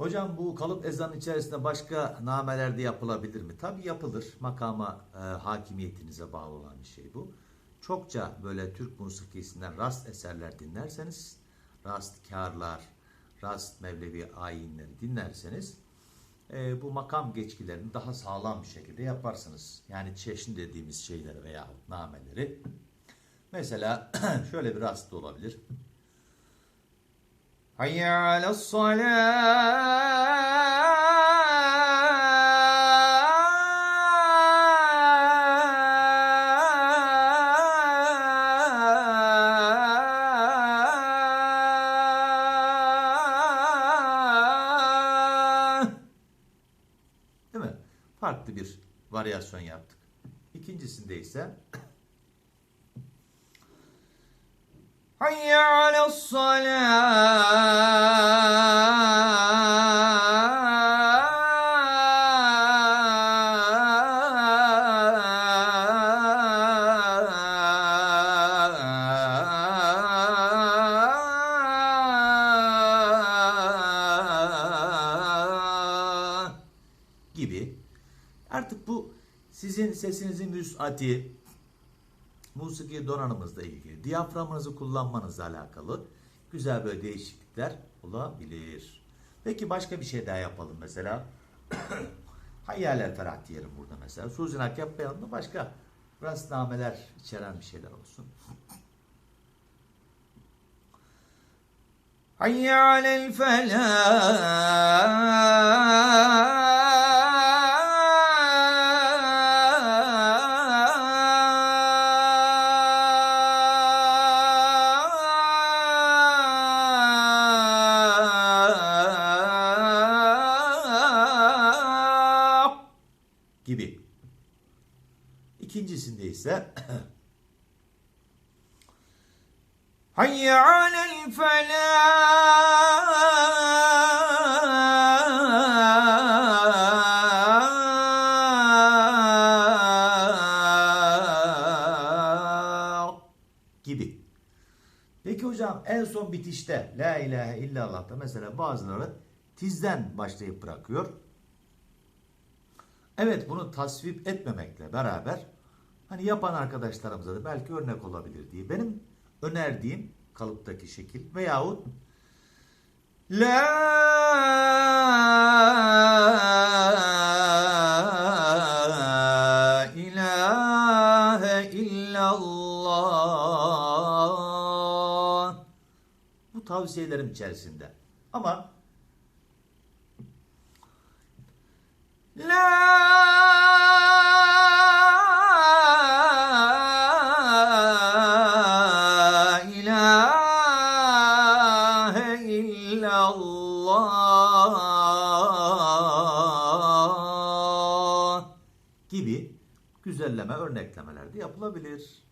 Hocam bu kalıp ezanın içerisinde başka nameler de yapılabilir mi? Tabii yapılır. Makama e, hakimiyetinize bağlı olan bir şey bu. Çokça böyle Türk musikisinden rast eserler dinlerseniz, rastkarlar, rast Mevlevi ayinleri dinlerseniz e, bu makam geçkilerini daha sağlam bir şekilde yaparsınız. Yani çeşni dediğimiz şeyleri veya nameleri. Mesela şöyle bir rast olabilir. Hayya alas salâ. Değil mi? Farklı bir varyasyon yaptık. İkincisinde ise Hayya alas gibi. Artık bu sizin sesinizin müsati, musiki donanımızla ilgili, diyaframınızı kullanmanızla alakalı güzel böyle değişiklikler olabilir. Peki başka bir şey daha yapalım mesela. Hayyaler ferah diyelim burada mesela. Suzinak yapmayalım da başka rastnameler içeren bir şeyler olsun. Hayya alel gibi. İkincisinde ise Hayya alel felah hocam en son bitişte La ilahe illallah'ta mesela bazıları tizden başlayıp bırakıyor. Evet bunu tasvip etmemekle beraber hani yapan arkadaşlarımıza da belki örnek olabilir diye benim önerdiğim kalıptaki şekil veyahut La ilahe illallah bu tavsiyelerim içerisinde. Ama La ilahe illallah gibi güzelleme örneklemeler de yapılabilir.